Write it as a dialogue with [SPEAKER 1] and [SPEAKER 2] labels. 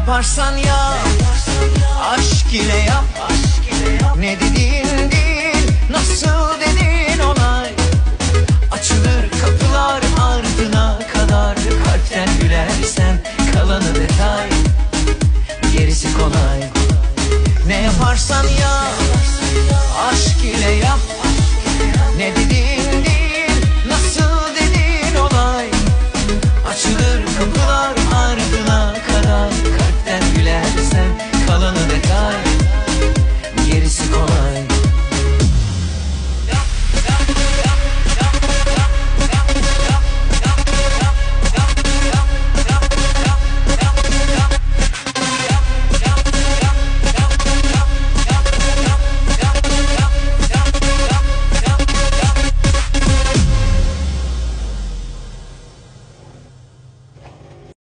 [SPEAKER 1] yaparsan yap Aşk ile yap. Ne dediğin değil Nasıl dediğin olay. Açılır kapılar ardına kadar. Kalpten gülersen kalanı detay. Gerisi kolay. Ne yaparsan yap